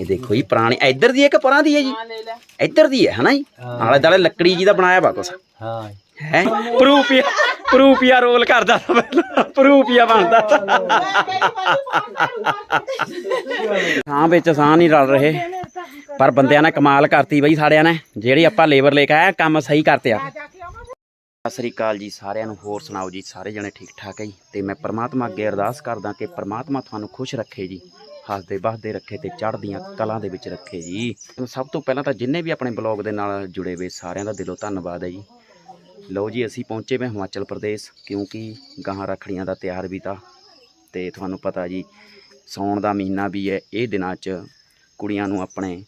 ਇਹ ਦੇਖੋ ਜੀ ਪੁਰਾਣੀ ਇੱਧਰ ਦੀ ਹੈ ਕਿ ਪਰਾਂ ਦੀ ਹੈ ਜੀ? ਹਾਂ ਲੈ ਲੈ। ਇੱਧਰ ਦੀ ਹੈ ਹਨਾ ਜੀ? ਆਲੇ ਦਾਲੇ ਲੱਕੜੀ ਜੀ ਦਾ ਬਣਾਇਆ ਵਾ ਕੁਛ। ਹਾਂ। ਹੈ? ਪ੍ਰੂਪੀਆ ਪ੍ਰੂਪੀਆ ਰੋਲ ਕਰਦਾ ਤਾ ਪਹਿਲਾਂ ਪ੍ਰੂਪੀਆ ਬਣਦਾ ਹਾਂ ਵਿੱਚ ਸਾਹ ਨਹੀਂ ਰਲ ਰਹੇ। ਪਰ ਬੰਦਿਆਂ ਨੇ ਕਮਾਲ ਕਰਤੀ ਬਈ ਸਾਰਿਆਂ ਨੇ। ਜਿਹੜੀ ਆਪਾਂ ਲੇਬਰ ਲੈ ਕੇ ਆਇਆ ਕੰਮ ਸਹੀ ਕਰਤੇ ਆ। ਸਤਿ ਸ੍ਰੀ ਅਕਾਲ ਜੀ ਸਾਰਿਆਂ ਨੂੰ। ਹੋਰ ਸੁਣਾਓ ਜੀ? ਸਾਰੇ ਜਣੇ ਠੀਕ ਠਾਕ ਹੈ ਜੀ? ਤੇ ਮੈਂ ਪ੍ਰਮਾਤਮਾ ਅੱਗੇ ਅਰਦਾਸ ਕਰਦਾ ਕਿ ਪ੍ਰਮਾਤਮਾ ਤੁਹਾਨੂੰ ਖੁਸ਼ ਰੱਖੇ ਜੀ। ਹੱਸਦੇ ਵਸਦੇ ਰੱਖੇ ਤੇ ਚੜ੍ਹਦੀਆਂ ਕਲਾਂ ਦੇ ਵਿੱਚ ਰੱਖੇ ਜੀ। ਸਭ ਤੋਂ ਪਹਿਲਾਂ ਤਾਂ ਜਿੰਨੇ ਵੀ ਆਪਣੇ ਬਲੌਗ ਦੇ ਨਾਲ ਜੁੜੇ ਹੋਏ ਸਾਰਿਆਂ ਦਾ ਦਿਲੋਂ ਧੰਨਵਾਦ ਹੈ ਜੀ। ਲਓ ਜੀ, ਅਸੀਂ ਪਹੁੰਚੇ ਵੇ ਹਿਮਾਚਲ ਪ੍ਰਦੇਸ਼, ਕਿਉਂਕਿ ਗਾਹਾਂ ਰੱਖੜੀਆਂ ਦਾ ਤਿਉਹਾਰ ਵੀ ਤਾਂ। ਤੇ ਤੁਹਾਨੂੰ ਪਤਾ ਜੀ ਸੌਣ ਦਾ ਮਹੀਨਾ ਵੀ ਹੈ, ਇਹ ਦਿਨਾਂ 'ਚ ਕੁੜੀਆਂ ਨੂੰ ਆਪਣੇ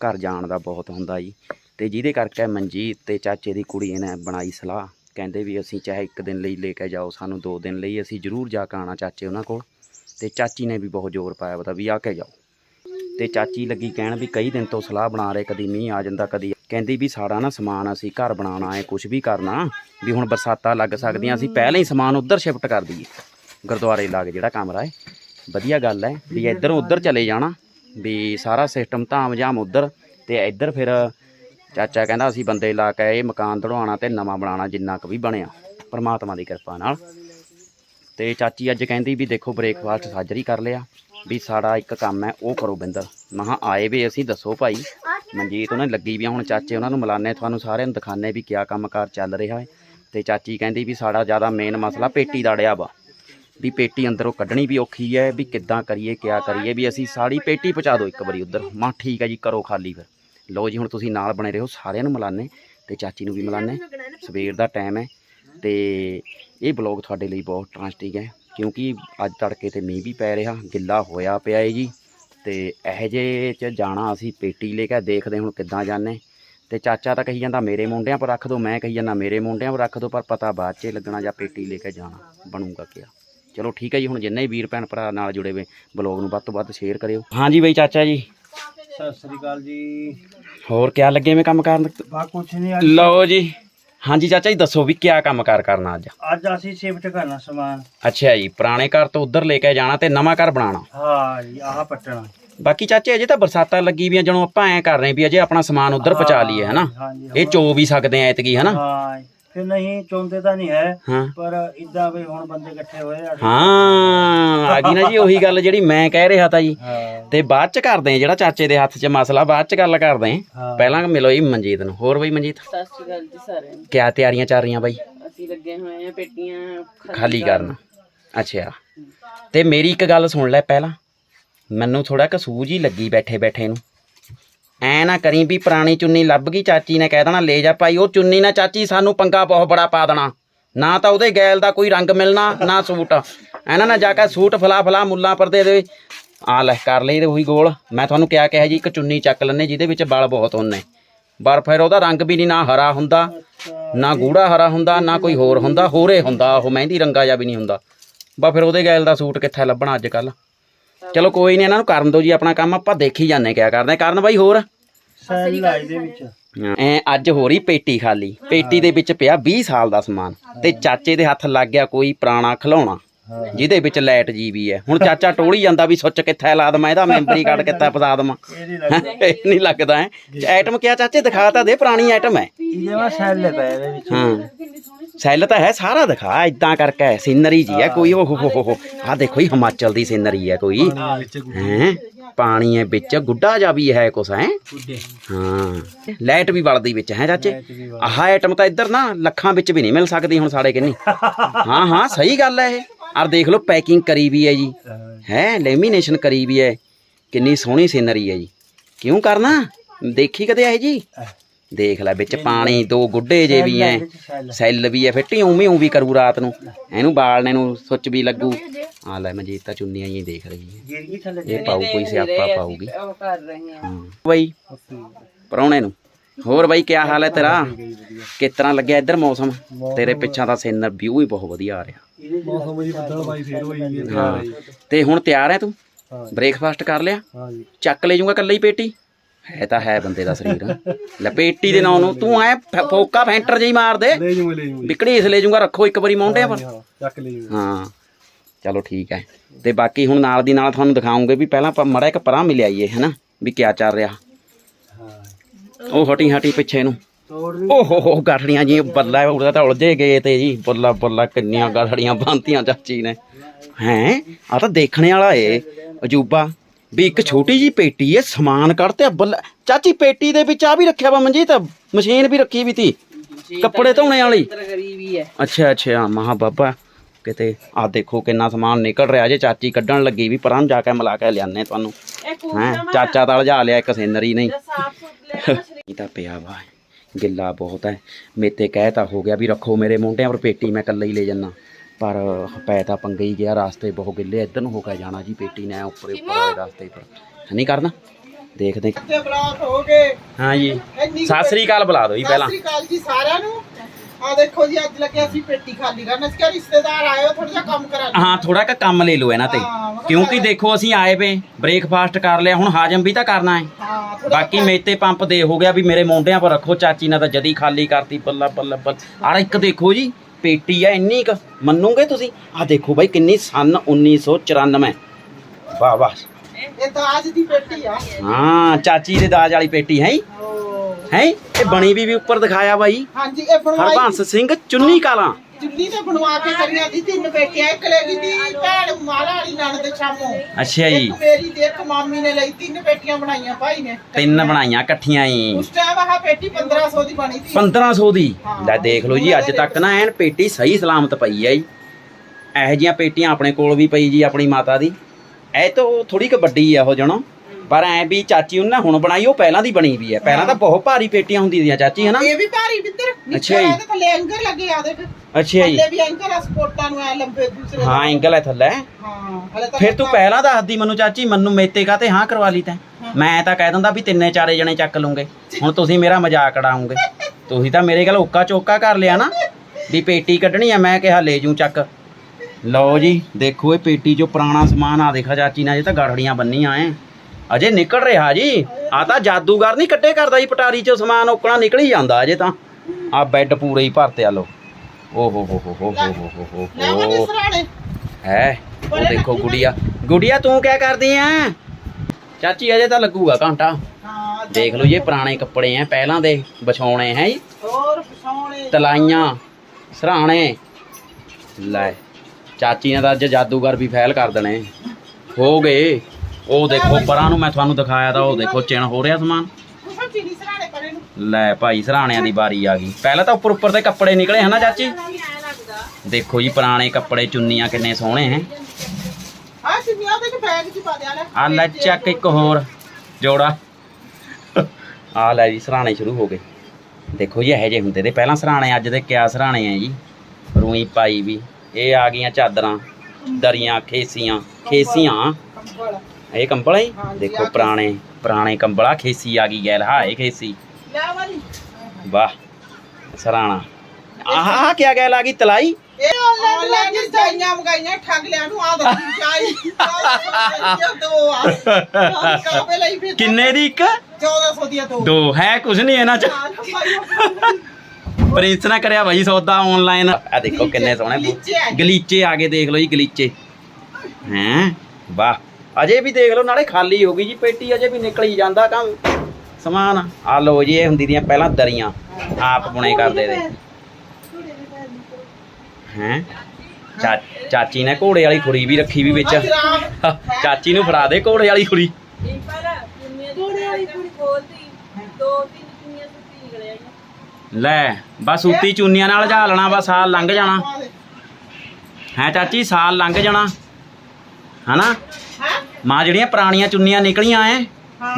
ਘਰ ਜਾਣ ਦਾ ਬਹੁਤ ਹੁੰਦਾ ਜੀ। ਤੇ ਜਿਹਦੇ ਕਰਕੇ ਮਨਜੀਤ ਤੇ ਚਾਚੇ ਦੀ ਕੁੜੀ ਨੇ ਬਣਾਈ ਸਲਾਹ, ਕਹਿੰਦੇ ਵੀ ਅਸੀਂ ਚਾਹੇ ਇੱਕ ਦਿਨ ਲਈ ਲੈ ਕੇ ਜਾਓ, ਸਾਨੂੰ ਦੋ ਦਿਨ ਲਈ ਅਸੀਂ ਜ਼ਰੂਰ ਜਾ ਕੇ ਆਉਣਾ ਚਾਚੇ ਉਹਨਾਂ ਕੋਲ। ਤੇ ਚਾਚੀ ਨੇ ਵੀ ਬਹੁਤ ਜ਼ੋਰ ਪਾਇਆ ਪਤਾ ਵੀ ਆ ਕੇ ਜਾਓ। ਤੇ ਚਾਚੀ ਲੱਗੀ ਕਹਿਣ ਵੀ ਕਈ ਦਿਨ ਤੋਂ ਸਲਾਹ ਬਣਾ ਰਹੇ, ਕਦੀ ਮੀਂਹ ਆ ਜਾਂਦਾ, ਕਦੀ ਕਹਿੰਦੀ ਵੀ ਸਾਡਾ ਨਾ ਸਮਾਨ ਅਸੀਂ ਘਰ ਬਣਾਉਣਾ ਹੈ ਕੁਝ ਵੀ ਕਰਨਾ, ਵੀ ਹੁਣ ਬਰਸਾਤਾਂ ਲੱਗ ਸਕਦੀਆਂ, ਅਸੀਂ ਪਹਿਲਾਂ ਹੀ ਸਮਾਨ ਉੱਧਰ ਸ਼ਿਫਟ ਕਰ ਦਈਏ। ਗੁਰਦੁਆਰੇ ਲਾਗੇ ਜਿਹੜਾ ਕਮਰਾ ਹੈ ਵਧੀਆ ਗੱਲ ਹੈ ਵੀ ਇੱਧਰੋਂ ਉੱਧਰ ਚਲੇ ਜਾਣਾ, ਵੀ ਸਾਰਾ ਸਿਸਟਮ ਧਾਮ ਜਾਮ ਉੱਧਰ, ਤੇ ਇੱਧਰ ਫਿਰ ਚਾਚਾ ਕਹਿੰਦਾ ਅਸੀਂ ਬੰਦੇ ਲਾ ਕੇ ਇਹ ਮਕਾਨ ਧੜਵਾਉਣਾ ਤੇ ਨਵਾਂ ਬਣਾਉਣਾ ਜਿੰਨਾ ਕੁ ਵੀ ਬਣਿਆ, ਪਰਮਾਤਮਾ ਦੀ ਕਿਰਪਾ ਨਾਲ। ਤੇ ਚਾਚੀ ਅੱਜ ਕਹਿੰਦੀ ਵੀ ਦੇਖੋ ਬ੍ਰੇਕਫਾਸਟ ਸਾਜਰੀ ਕਰ ਲਿਆ ਵੀ ਸਾਡਾ ਇੱਕ ਕੰਮ ਹੈ ਉਹ ਕਰੋ ਬਿੰਦਰ ਮਹਾ ਆਏ ਵੀ ਅਸੀਂ ਦੱਸੋ ਭਾਈ। ਮਨਜੀਤ ਉਹਨਾਂ ਲੱਗੀ ਵੀ ਆ, ਹੁਣ ਚਾਚੇ ਉਹਨਾਂ ਨੂੰ ਮਿਲਾਨੇ ਤੁਹਾਨੂੰ ਸਾਰਿਆਂ ਨੂੰ ਦਿਖਾਣੇ ਵੀ ਕਿਆ ਕੰਮਕਾਰ ਚੱਲ ਰਿਹਾ ਹੈ। ਤੇ ਚਾਚੀ ਕਹਿੰਦੀ ਵੀ ਸਾਡਾ ਜ਼ਿਆਦਾ ਮੇਨ ਮਸਲਾ ਪੇਟੀ ਦਾ ਅੜਿਆ ਵਾ ਵੀ ਪੇਟੀ ਅੰਦਰੋਂ ਕੱਢਣੀ ਵੀ ਔਖੀ ਹੈ ਵੀ ਕਿੱਦਾਂ ਕਰੀਏ ਕਿਆ ਕਰੀਏ ਵੀ ਅਸੀਂ ਸਾੜੀ ਪੇਟੀ ਪਹੁੰਚਾ ਦਿਓ ਇੱਕ ਵਾਰੀ ਉੱਧਰ। ਮਾਂ ਠੀਕ ਹੈ ਜੀ ਕਰੋ ਖਾਲੀ ਫਿਰ। ਲਓ ਜੀ ਹੁਣ ਤੁਸੀਂ ਨਾਲ ਬਣੇ ਰਹੋ ਸਾਰਿਆਂ ਨੂੰ ਮਿਲਾਨੇ ਤੇ ਚਾਚੀ ਨੂੰ ਵੀ ਮਿਲਾਨੇ ਸਵੇਰ ਦਾ ਟਾਈਮ ਹੈ ਤੇ ਇਹ ਬਲੌਗ ਤੁਹਾਡੇ ਲਈ ਬਹੁਤ ਟਰਾਂਸਟਿਕ ਹੈ ਕਿਉਂਕਿ ਅੱਜ ਤੜਕੇ ਤੇ ਮੀਂਹ ਵੀ ਪੈ ਰਿਹਾ ਗਿੱਲਾ ਹੋਇਆ ਪਿਆ ਹੈ ਜੀ। ਤੇ ਇਹੋ ਜਿਹੇ ਚ ਜਾਣਾ ਅਸੀਂ ਪੇਟੀ ਲੈ ਕੇ ਦੇਖਦੇ ਹੁਣ ਕਿੱਦਾਂ ਜਾਣੇ ਤੇ ਚਾਚਾ ਤਾਂ ਕਹੀ ਜਾਂਦਾ ਮੇਰੇ ਮੁੰਡਿਆਂ ਪਰ ਰੱਖ ਦਿਓ ਮੈਂ ਕਹੀ ਜਾਂਦਾ ਮੇਰੇ ਮੁੰਡਿਆਂ ਪਰ ਰੱਖ ਦਿਓ ਪਰ ਪਤਾ ਬਾਅਦ 'ਚ ਲੱਗਣਾ ਜਾਂ ਪੇਟੀ ਲੈ ਕੇ ਜਾਣਾ ਬਣੂਗਾ ਕਿਆ। ਚਲੋ ਠੀਕ ਹੈ ਜੀ ਹੁਣ ਜਿੰਨੇ ਵੀਰ ਭੈਣ ਭਰਾ ਨਾਲ ਜੁੜੇ ਹੋਏ ਬਲੌਗ ਨੂੰ ਵੱਧ ਤੋਂ ਵੱਧ ਸ਼ੇਅਰ ਕਰਿਓ। ਹਾਂਜੀ ਬਈ ਚਾਚਾ ਜੀ। ਸਤਿ ਸ੍ਰੀ ਅਕਾਲ ਜੀ। ਹੋਰ ਕਿਆ ਲੱਗੇ ਮੈਂ ਕੰਮ ਕਰਨ? ਬਾ ਕੁਛ ਨਹੀਂ ਲਓ ਜੀ। ਹਾਂਜੀ ਚਾਚਾ ਜੀ ਦੱਸੋ ਵੀ ਕਿਆ ਕੰਮ ਕਾਰ ਕਰਨਾ ਅੱਜ? ਅੱਜ ਅਸੀਂ ਸ਼ਿਫਟ ਕਰਨਾ ਸਮਾਨ। ਅੱਛਾ ਜੀ ਪੁਰਾਣੇ ਘਰ ਤੋਂ ਉੱਧਰ ਲੈ ਕੇ ਜਾਣਾ ਤੇ ਨਵਾਂ ਘਰ ਬਣਾਉਣਾ। ਹਾਂ ਜੀ ਆਹ ਪੱਟਣਾ। ਬਾਕੀ ਚਾਚੇ ਅਜੇ ਤਾਂ ਬਰਸਾਤਾਂ ਲੱਗੀ ਵੀਆਂ ਜਦੋਂ ਆਪਾਂ ਐ ਕਰ ਰਹੇ ਵੀ ਅਜੇ ਆਪਣਾ ਸਮਾਨ ਉੱਧਰ ਪਹੁੰਚਾ ਲਈਏ ਹਨਾ? ਇਹ ਚੋ ਵੀ ਸਕਦੇ ਆ ਐਤਕੀ ਹਨਾ? ਹਾਂ ਫਿਰ ਨਹੀਂ ਚੁੰਦੇ ਤਾਂ ਨਹੀਂ ਹੈ ਹਾਂ। ਪਰ ਇਦਾਂ ਵੀ ਹੁਣ ਬੰਦੇ ਇਕੱਠੇ ਹੋਏ ਆ ਹਾਂ ਆ ਗਈ ਨਾ ਜੀ ਉਹੀ ਗੱਲ ਜਿਹੜੀ ਮੈਂ ਕਹਿ ਰਿਹਾ ਤਾਂ ਜੀ। ਹਾਂ। ਤੇ ਬਾਅਦ ਚ ਕਰਦੇ ਆ ਜਿਹੜਾ ਚਾਚੇ ਦੇ ਹੱਥ 'ਚ ਮਸਲਾ ਬਾਅਦ ਚ ਗੱਲ ਕਰਦੇ ਆ ਹਾਂ। ਪਹਿਲਾਂ ਮਿਲੋ ਜੀ ਮਨਜੀਤ ਨੂੰ। ਹੋਰ ਬਈ ਮਨਜੀਤ? ਸਤਿ ਸ਼੍ਰੀ ਅਕਾਲ ਜੀ ਸਾਰਿਆਂ ਨੂੰ। ਕਿਆ ਤਿਆਰੀਆਂ ਚੱਲ ਰਹੀਆਂ ਬਾਈ? ਅਸੀਂ ਲੱਗੇ ਹੋਏ ਆ ਪੇਟੀਆਂ ਖਾਲੀ ਕਰਨ। ਅੱਛਾ। ਤੇ ਮੇਰੀ ਇੱਕ ਗੱਲ ਸੁਣ ਲੈ ਪਹਿਲਾਂ। ਮੈਨੂੰ ਥੋੜਾ ਕਸੂਜ ਹੀ ਲੱਗੀ ਬੈਠੇ ਬੈਠੇ ਨੂੰ। ਐ ਨਾ ਕਰੀ ਵੀ ਪੁਰਾਣੀ ਚੁੰਨੀ ਲੱਭ ਗਈ ਚਾਚੀ ਨੇ ਕਹਿ ਦੇਣਾ, ਲੈ ਜਾ ਭਾਈ, ਉਹ ਚੁੰਨੀ ਨਾ ਚਾਚੀ ਸਾਨੂੰ ਪੰਗਾ ਬਹੁਤ ਬੜਾ ਪਾ ਦੇਣਾ। ਨਾ ਤਾਂ ਉਹਦੇ ਗੈਲ ਦਾ ਕੋਈ ਰੰਗ ਮਿਲਣਾ, ਨਾ ਸੂਟ। ਇਹਨਾਂ ਨਾ ਜਾ ਕੇ ਸੂਟ ਫਲਾ ਫਲਾ ਮੁੱਲਾਂ ਪਰ ਦੇ ਦੇ ਆ ਲੈ, ਕਰ ਲਈ ਤੇ ਉਹੀ ਗੋਲ। ਮੈਂ ਤੁਹਾਨੂੰ ਕਿਹਾ ਕਿਹਾ ਜੀ, ਇੱਕ ਚੁੰਨੀ ਚੱਕ ਲੈਣੇ ਜਿਹਦੇ ਵਿੱਚ ਬਲ ਬਹੁਤ ਹੁੰਨੇ ਪਰ ਫਿਰ ਉਹਦਾ ਰੰਗ ਵੀ ਨਹੀਂ ਨਾ ਹਰਾ ਹੁੰਦਾ, ਨਾ ਗੂੜਾ ਹਰਾ ਹੁੰਦਾ, ਨਾ ਕੋਈ ਹੋਰ ਹੁੰਦਾ, ਹੋਰੇ ਹੁੰਦਾ, ਉਹ ਮਹਿੰਦੀ ਰੰਗਾ ਜਾਂ ਵੀ ਨਹੀਂ ਹੁੰਦਾ। ਬਾ ਫਿਰ ਉਹਦੇ ਗੈਲ ਦਾ ਸੂਟ ਕਿੱਥੇ ਲੱਭਣਾ ਅੱਜ ਕੱਲ੍ਹ? ਚਲੋ ਕੋਈ ਨਹੀਂ ਇਹਨਾਂ ਨੂੰ ਕਰਨ ਦਿਓ ਜੀ ਆਪਣਾ ਕੰਮ ਆਪਾਂ ਦੇਖੀ ਜਾਂਦੇ ਕਿਆ ਕਰਦੇ। ਕਰਨ ਬਾਈ ਹੋਰ? ਸੈਲ ਲਾਈ ਦੇ ਵਿੱਚ ਐ ਅੱਜ ਹੋ ਰਹੀ ਪੇਟੀ ਖਾਲੀ। ਪੇਟੀ ਦੇ ਵਿੱਚ ਪਿਆ 20 ਸਾਲ ਦਾ ਸਮਾਨ ਤੇ ਚਾਚੇ ਦੇ ਹੱਥ ਲੱਗ ਗਿਆ ਕੋਈ ਪੁਰਾਣਾ ਖਿਲੌਣਾ। ਜਿਹਦੇ ਵਿੱਚ ਲਾਈਟ ਜੀ ਵੀ ਹੈ। ਹੁਣ ਚਾਚਾ ਟੋਲੀ ਜਾਂਦਾ ਵੀ ਸੁੱਚ ਕਿੱਥੇ ਲਾ ਦਵਾਂ ਇਹਦਾ ਮੈਮਰੀ ਕਾਰਡ ਕਿੱਥੇ ਫਸਾ ਦਵਾਂ। ਇਹ ਨਹੀਂ ਲੱਗਦਾ। ਹੈ। ਆਈਟਮ ਕਿਆ ਚਾਚੇ? ਦਿਖਾ ਤਾਂ ਦੇ ਪੁਰਾਣੀ ਆਈਟਮ ਹੈ। ਇਹਦੇ ਸੈਲ ਪਏ ਇਹਦੇ ਵਿੱਚ ਹਾਂ ਸੈੱਲ ਤਾਂ ਹੈ ਸਾਰਾ ਦਿਖਾ ਇਦਾਂ ਕਰਕੇ ਸੀਨਰੀ ਜੀ ਹੈ ਕੋਈ। ਉਹ ਹੋ ਹੋ ਹੋ ਆ ਦੇਖੋ ਹੀ ਹਿਮਾਚਲ ਦੀ ਸੀਨਰੀ ਹੈ ਕੋਈ। ਹੈ? ਪਾਣੀ ਹੈ ਵਿੱਚ ਗੁੱਡਾ ਜਾ ਵੀ ਹੈ ਕੁਛ ਹੈ? ਗੁੱਡੇ। ਹਾਂ। ਲਾਈਟ ਵੀ ਬਲਦੀ ਵਿੱਚ ਹੈ ਚਾਚੇ? ਆਹ ਆਈਟਮ ਤਾਂ ਇੱਧਰ ਨਾ ਲੱਖਾਂ ਵਿੱਚ ਵੀ ਨਹੀਂ ਮਿਲ ਸਕਦੀ ਹੁਣ ਸਾਡੇ ਕਿੰਨੀ। ਹਾਂ ਹਾਂ ਸਹੀ ਗੱਲ ਹੈ ਇਹ। ਆਰ ਦੇਖ ਲਓ ਪੈਕਿੰਗ ਕਰੀ ਵੀ ਹੈ ਜੀ। ਹੈ ਲੈਮੀਨੇਸ਼ਨ ਕਰੀ ਵੀ ਹੈ। ਕਿੰਨੀ ਸੋਹਣੀ ਸੀਨਰੀ ਹੈ ਜੀ। ਕਿਉਂ ਕਰਨਾ? ਦੇਖੀ ਕਦੇ ਆਏ ਜੀ? ਦੇਖ ਲੈ ਵਿੱਚ ਪਾਣੀ ਦੋ ਗੁੱਡੇ ਜੇ ਵੀ ਐ। ਸੈਲ ਵੀ ਐ ਫਿੱਟੀ ਉਵੇਂ ਉਵੇਂ ਕਰੂ ਰਾਤ ਨੂੰ। ਇਹਨੂੰ ਬਾਲਣੇ ਨੂੰ ਸੁੱਚ ਵੀ ਲੱਗੂ। ਆ ਲੈ ਮਜੀਦ ਤਾਂ ਚੁੰਨੀਆਂ ਹੀ ਦੇਖ ਰਹੀ ਹੈ। ਇਹ ਪਾਉ ਕੋਈ ਸਿਆਪਾ ਪਾਉਗੀ ਬਈ ਪਰੌਣੇ ਨੂੰ। ਹੋਰ ਬਈ ਕੀ ਹਾਲ ਹੈ ਤੇਰਾ? ਕਿਸ ਤਰ੍ਹਾਂ ਲੱਗਿਆ ਇੱਧਰ ਮੌਸਮ? ਤੇਰੇ ਪਿੱਛਾ ਤਾਂ ਸੀਨਰ ਵਿਊ ਹੀ ਬਹੁਤ ਵਧੀਆ ਆ ਰਿਹਾ। ਇਹਦੇ ਮੌਸਮ ਜੀ ਬੱਦਲ ਬਾਈ ਫੇਰ ਹੋਈ ਹਾਂ। ਤੇ ਹੁਣ ਤਿਆਰ ਹੈ ਤੂੰ? ਬ੍ਰੇਕਫਾਸਟ ਕਰ ਲਿਆ? ਚੱਕ ਲੈ ਜਾਊਗਾ ਕੱਲੀ ਹੀ ਪੇਟੀ? ਹੈ ਤਾਂ ਹੈ ਬੰਦੇ ਦਾ ਸਰੀਰ। ਲੈ ਪੇਟੀ ਦੇ ਨਾਂ ਨੂੰ ਤੂੰ ਐ ਫੋਕਾ ਫੈਂਟਰ ਜਿਹੀ ਮਾਰ ਦੇ। ਲੈ ਜੂ ਲੈ ਜੂ ਵਿਕੜੀ ਇਸ ਲੈ ਜਾਊਗਾ ਰੱਖੋ ਇੱਕ ਵਾਰੀ ਮੌਂਡਿਆਂ ਪਰ ਚੱਕ ਲੈ ਜੂ ਹਾਂ ਚਲੋ ਠੀਕ ਹੈ। ਤੇ ਬਾਕੀ ਹੁਣ ਨਾਲ ਦੀ ਨਾਲ ਤੁਹਾਨੂੰ ਦਿਖਾਉਂਗੇ ਵੀ ਪਹਿਲਾਂ ਆਪਾਂ ਮੜਾ ਇੱਕ ਪਰਾਂ ਮਿਲ ਆਈਏ ਹਨਾ? ਵੀ ਕਿਆ ਚੱਲ ਰਿਹਾ। ਹਾਂ। ਉਹ ਹਟੀ ਹਟੀ ਪਿੱਛੇ ਨੂੰ। ਤੋੜ ਓਹੋ ਹੋ ਗਾਠੜੀਆਂ ਜੀ ਬੱਲਾ ਉਹਦਾ ਤਾਂ ਉਲਝੇ ਗਏ ਤੇ ਜੀ। ਬੱਲਾ ਬੱਲਾ ਕਿੰਨੀਆਂ ਗਾਠੜੀਆਂ ਬੰਨਤੀਆਂ ਚਾਚੀ ਨੇ। ਹੈਂ? ਆ ਤਾਂ ਦੇਖਣੇ ਵਾਲਾ ਏ ਅਜੂਬਾ। ਵੀ ਇੱਕ ਛੋਟੀ ਜੀ ਪੇਟੀ ਏ ਸਮਾਨ ਕੱਢਤੇ ਬੱਲਾ ਚਾਚੀ ਪੇਟੀ ਦੇ ਵਿੱਚ ਆ ਵੀ ਰੱਖਿਆ ਵਾ ਮਨਜੀਤ? ਮਸ਼ੀਨ ਵੀ ਰੱਖੀ ਵੀ ਤੀ ਕੱਪੜੇ ਧੋਣੇ ਵਾਲੀ। ਗਰੀਬੀ ਹੈ ਅੱਛਾ ਅੱਛਾ ਮਹਾ ਬਾਬਾ ਕਿਤੇ ਆ ਦੇਖੋ ਕਿੰਨਾ ਸਮਾਨ ਨਿਕਲ ਰਿਹਾ ਜੇ ਚਾਚੀ ਕੱਢਣ ਲੱਗੀ ਵੀ ਪਰਾਂ ਨੂੰ ਜਾ ਕੇ ਮਿਲਾ ਕੇ ਲਿਆਨੇ ਤੁਹਾਨੂੰ। ਹੈਂ ਚਾਚਾ ਤਾਂ ਲਜਾ ਲਿਆ ਇੱਕ ਸੀਨਰੀ ਨਹੀਂ। ਇਹ ਤਾਂ ਪਿਆ ਵਾ ਗਿੱਲਾ ਬਹੁਤ ਹੈ ਮੇਤੇ ਕਹਿ ਤਾਂ ਹੋ ਗਿਆ ਵੀ ਰੱਖੋ ਮੇਰੇ ਮੁੰਡਿਆਂ ਪਰ ਪੇਟੀ ਮੈਂ ਇਕੱਲਾ ਹੀ ਲੈ ਜੰਨਾ। ਪਰ ਪੈ ਤਾਂ ਪੰਗਾ ਹੀ ਗਿਆ ਰਾਸਤੇ ਬਹੁਤ ਗਿੱਲੇ ਇੱਧਰ ਨੂੰ ਹੋ ਕੇ ਜਾਣਾ ਜੀ ਪੇਟੀ ਨੇ ਉੱਪਰ ਉੱਪਰ ਰਾਸਤੇ ਪਰ। ਨਹੀਂ ਕਰਨਾ? ਦੇਖਦੇ ਤੇ ਹੋ ਗਏ। ਹਾਂ ਜੀ। ਸਤਿ ਸ੍ਰੀ ਅਕਾਲ ਬੁਲਾ ਦਿਓ ਜੀ ਸਤਿ ਪਹਿਲਾਂ। ਸ੍ਰੀ ਅਕਾਲ ਜੀ ਸਾਰਿਆਂ ਨੂੰ। ਆ ਦੇਖੋ ਜੀ ਅੱਜ ਲੱਗਿਆ ਸੀ ਪੇਟੀ ਖਾਲੀ ਕਰਨ। ਅਸੀਂ ਕਿਹਾ ਰਿਸ਼ਤੇਦਾਰ ਆਏ ਹੋ ਥੋੜਾ ਜਿਹਾ ਕੰਮ ਕਰਾ ਲਓ ਹਾਂ ਥੋੜਾ ਕੁ ਕੰਮ ਲੈ ਲਓ ਇਹਨਾਂ ਤੇ। ਕਿਉਂਕਿ ਦੇਖੋ ਅਸੀਂ ਆਏ ਵੇ ਬ੍ਰੇਕਫਾਸਟ ਕਰ ਲਿਆ ਹੁਣ ਹਾਜਮ ਵੀ ਤਾਂ ਕਰਨਾ ਹੈ। ਬਾਕੀ ਮੇਤੇ ਪੰਪ ਦੇ ਹੋ ਗਿਆ ਵੀ ਮੇਰੇ ਮੁੰਡਿਆਂ ਪਰ ਰੱਖੋ ਚਾਚੀ ਨੇ ਤਾਂ ਜਦੀ ਖਾਲੀ ਕਰਤੀ ਬੱਲਾ ਬੱਲਾ ਬੱਲ। ਆਹ ਇੱਕ ਦੇਖੋ ਜੀ ਪੇਟੀ ਆ ਇੰਨੀ ਕ ਮੰਨੋਗੇ ਤੁਸੀਂ? ਆਹ ਦੇਖੋ ਬਾਈ ਕਿੰਨੀ ਸਨ 1994 ਵਾਹ ਵਾਹ। ਇਹ ਦਾਜ ਦੀ ਪੇਟੀ ਆ। ਹਾਂ ਚਾਚੀ ਦੇ ਦਾਜ ਵਾਲੀ ਪੇਟੀ ਹੈ? ਹੈ? ਇਹ ਬਣੀ ਵੀ ਵੀ ਉੱਪਰ ਦਿਖਾਇਆ ਬਾਈ। ਹਾਂਜੀ ਇਹ ਬਣਵਾਈ। ਹਰਬੰਸ ਸਿੰਘ ਚੁੰਨੀ ਕਾਲਾਂ। ਚੁੰਨੀ ਤੇ ਬਣਵਾ ਕੇ ਕਰੀਆਂ ਦੀ ਤਿੰਨ ਬੇਟੀਆਂ ਇੱਕ ਲੈ ਗਈ ਦੀ ਭੈਣ ਮਾਲਾ ਵਾਲੀ ਨਣਦ ਸ਼ਾਮੋਂ। ਅੱਛਾ ਜੀ। ਇੱਕ ਮੇਰੀ ਤੇ ਇੱਕ ਮਾਮੀ ਨੇ ਲਈ ਤਿੰਨ ਬੇਟੀਆਂ ਬਣਾਈਆਂ ਭਾਈ ਨੇ। ਤਿੰਨ ਬਣਾਈਆਂ ਇਕੱਠੀਆਂ ਹੀ। ਉਸ ਟਾਈਮ ਆਹ ਪੇਟੀ 1500 ਦੀ ਬਣੀ ਸੀ। 1500 ਦੀ? ਲੈ ਦੇਖ ਲਓ ਜੀ ਅੱਜ ਤੱਕ ਨਾ ਐਨ ਪੇਟੀ ਸਹੀ ਸਲਾਮਤ ਪਈ ਆ ਜੀ। ਇਹੋ ਜੀਆਂ ਪੇਟੀਆਂ ਆਪਣੇ ਕੋਲ ਵੀ ਪਈ ਜੀ ਆਪਣੀ ਮਾਤਾ ਦੀ। ਇਹ ਤੋਂ ਥੋੜੀ ਕੁ ਵੱਡੀ ਆ ਉਹ ਜਣੋ। ਪਰ ਐ ਵੀ ਚਾਚੀ ਉਹਨੇ ਹੁਣ ਬਣਾਈ ਉਹ ਪਹਿਲਾਂ ਦੀ ਬਣੀ ਵੀ ਹੈ। ਪਹਿਲਾਂ ਤਾਂ ਬਹੁਤ ਭਾਰੀ ਪੇਟੀਆਂ ਹੁੰਦੀਆਂ ਦੀਆਂ ਚਾਚੀ ਹਨਾ? ਇਹ ਵੀ ਭਾਰੀ ਬਿੱਦਰ। ਅੱਛਾ ਜੀ। ਇਹਦੇ ਥੱਲੇ ਐਂਕਰ ਲੱਗੇ ਆ ਦੇਖ। ਅੱਛਾ ਜੀ। ਥੱਲੇ ਵੀ ਐਂਕਰ ਆ ਸਪੋਰਟਾਂ ਨੂੰ ਐ ਲੰਬੇ ਦੂਸਰੇ ਹਾਂ ਐਂਗਲ ਹੈ ਥੱਲੇ। ਹਾਂ ਹਲੇ ਤਾਂ ਫਿਰ ਤੂੰ ਪਹਿਲਾਂ ਦੱਸਦੀ ਮੈਨੂੰ ਚਾਚੀ ਮੈਨੂੰ ਮੇਤੇ ਕਾਤੇ ਹਾਂ ਕਰਵਾ ਲਈ ਤੈਂ? ਮੈਂ ਤਾਂ ਕਹਿ ਦਿੰਦਾ ਵੀ ਤਿੰਨੇ ਚਾਰੇ ਜਣੇ ਚੱਕ ਲੂੰਗੇ। ਹੁਣ ਤੁਸੀਂ ਮੇਰਾ ਮਜ਼ਾਕ ਉਡਾਉਂਗੇ। ਤੁਸੀਂ ਤਾਂ ਮੇਰੇ ਕੋਲ ਉੱਕਾ ਚੋਕਾ ਕਰ ਲਿਆ ਨਾ ਵੀ ਪੇਟੀ ਕੱਢਣੀ ਆ ਮੈਂ ਕਿਹਾ ਲੈ ਜੂ ਚੱਕ। ਲਓ ਜੀ ਦੇਖੋ ਇਹ ਪੇਟੀ ਚੋਂ ਪੁਰਾਣਾ ਸਮਾਨ ਆ ਦੇਖਾ ਚਾਚੀ ਨੇ ਅਜੇ ਤਾਂ ਗੜੜੀਆਂ ਬੰਨੀਆਂ ਐ। ਅਜੇ ਨਿਕਲ ਰਿਹਾ ਜੀ। ਆ ਤਾਂ ਜਾਦੂਗਰ ਨਹੀਂ ਕੱਟੇ ਕਰਦਾ ਜੀ ਪਟਾਰੀ ਚੋਂ ਸਮਾਨ ਓਕਣਾ ਨਿਕਲ ਹੀ ਜਾਂਦਾ ਅਜੇ ਤਾਂ। ਆ ਬੈੱਡ ਪੂਰੇ ਹੀ ਭਰਤੇ ਆ ਲੋ ਓ ਹੋ ਹੋ ਹੋ ਹੋ ਹੋ ਹੋ ਹੋ। ਹੈ ਉਹ ਦੇਖੋ ਗੁੜੀਆ ਗੁੜੀਆ ਤੂੰ ਕੀ ਕਰਦੀ ਆ ਚਾਚੀ ਅਜੇ ਤਾਂ ਲੱਗੂਗਾ ਘੰਟਾ। ਦੇਖ ਲਓ ਇਹ ਪੁਰਾਣੇ ਕੱਪੜੇ ਆ ਪਹਿਲਾਂ ਦੇ ਵਿਛਾਉਣੇ ਹੈ ਜੀ। ਹੋਰ ਵਿਛਾਉਣੇ। ਤਲਾਈਆਂ ਸਰਾਣੇ। ਲੈ ਚਾਚੀਆਂ ਦਾ ਅੱਜ ਜਾਦੂਗਰ ਵੀ ਫੈਲ ਕਰ ਦੇਣੇ। ਹੋ ਗਏ। ਉਹ ਦੇਖੋ ਪਰਾਂ ਨੂੰ ਮੈਂ ਤੁਹਾਨੂੰ ਦਿਖਾਇਆ ਤਾਂ ਉਹ ਦੇਖੋ, ਚਿਣ ਹੋ ਰਿਹਾ ਸਮਾਨ। ਲੈ ਭਾਈ, ਸਰਾਣਿਆਂ ਦੀ ਵਾਰੀ ਆ ਗਈ। ਪਹਿਲਾਂ ਤਾਂ ਉੱਪਰ ਉੱਪਰ ਦੇ ਕੱਪੜੇ ਨਿਕਲੇ ਹਨਾ, ਚਾਚੀ? ਦੇਖੋ ਜੀ, ਪੁਰਾਣੇ ਕੱਪੜੇ, ਚੁੰਨੀਆਂ ਕਿੰਨੇ ਸੋਹਣੇ ਹੈ। ਆ ਚੁੰਨੀਆਂ ਤੇ ਬੈਗ ਚ ਪਾ ਦਿਆ ਲੈ ਆ ਲੈ ਚੱਕ ਇੱਕ ਹੋਰ, ਜੋੜਾ। ਆ ਲੈ ਜੀ, ਸਰਾਣੇ ਸ਼ੁਰੂ ਹੋ ਗਏ। ਦੇਖੋ ਜੀ, ਇਹੋ ਜਿਹੇ ਹੁੰਦੇ ਤੇ ਪਹਿਲਾਂ ਸਰਾਣੇ, ਅੱਜ ਦੇ ਕਿਆ ਸਰਾਣੇ ਆ ਜੀ। ਰੂਈ ਪਾਈ ਵੀ, ਇਹ ਆ ਗਈਆਂ ਚਾਦਰਾਂ, ਦਰੀਆਂ, ਖੇਸੀਆਂ ਖੇਸੀਆਂ। ਇਹ ਕੰਬਲ ਹੈ? ਹਾਂਜੀ, ਦੇਖੋ ਆਹ ਪੁਰਾਣੇ ਪੁਰਾਣੇ ਕੰਬਲਾ ਖੇਸੀ ਆ ਗਈ ਗੈਲ। ਹਾਏ ਖੇਸੀ। ਲੈ ਵਾਲੀ। ਵਾਹ ਸਰਾਣਾ। ਆਹ ਆਹ ਕਿਆ ਗੈਲ ਆ ਗਈ ਤਲਾਈ? ਇਹ ਆਨਲਾਈਨ ਜਿਸ ਜਾਈਆਂ ਮੰਗਾਈਆਂ ਠੱਗ ਲਿਆ ਨੂੰ ਆ ਦੱਸ ਚਾਈ ਦੋ ਆ। ਕਾਬੇ ਲਈ ਫਿਰ ਕਿੰਨੇ ਦੀ? ਇੱਕ? 1400 ਦੀਆਂ ਦੋ। ਦੋ ਹੈ ਕੁਝ ਨਹੀਂ ਇਹਨਾਂ ਚ। ਪ੍ਰਿੰਸ ਨਾ ਕਰਿਆ ਭਾਈ ਸੌਦਾ ਆਨਲਾਈਨ ਆ ਦੇਖੋ ਕਿੰਨੇ ਸੋਹਣੇ ਗਲੀਚੇ ਆ ਗਏ। ਗਲੀਚੇ ਆ ਗਏ ਦੇਖ ਲਓ ਜੀ ਗਲੀਚੇ। ਹੈਂ? ਵਾਹ। ਅਜੇ ਵੀ ਦੇਖ ਲਓ, ਨਾਲੇ ਖਾਲੀ ਹੋ ਗਈ ਜੀ ਪੇਟੀ, ਅਜੇ ਵੀ ਨਿਕਲੀ ਜਾਂਦਾ ਕੰਮ ਸਮਾਨ। ਆ ਲਓ ਜੀ, ਇਹ ਹੁੰਦੀ ਦੀਆਂ ਪਹਿਲਾਂ ਦਰੀਆਂ, ਆਪ ਬੁਣੇ ਕਰਦੇ ਦੇ ਹੈਂ? ਚਾਚੀ ਨੇ ਘੋੜੇ ਵਾਲੀ ਖੁਰੀ ਵੀ ਰੱਖੀ ਵੀ ਵਿੱਚ। ਚਾਚੀ ਨੂੰ ਫੜਾ ਦੇ ਘੋੜੇ ਵਾਲੀ ਖੁਰੀ। ਲੈ, ਬਸ ਉੱਤੀ ਚੁੰਨੀਆਂ ਨਾਲ ਝਾਲਣਾ ਬਸ ਸਾਲ ਲੰਘ ਜਾਣਾ। ਹੈ ਚਾਚੀ, ਸਾਲ ਲੰਘ ਜਾਣਾ। ਹਨਾ? ਮਾਂ ਜਿਹੜੀਆਂ ਪੁਰਾਣੀਆਂ ਚੁੰਨੀਆਂ ਨਿਕਲੀਆਂ ਐ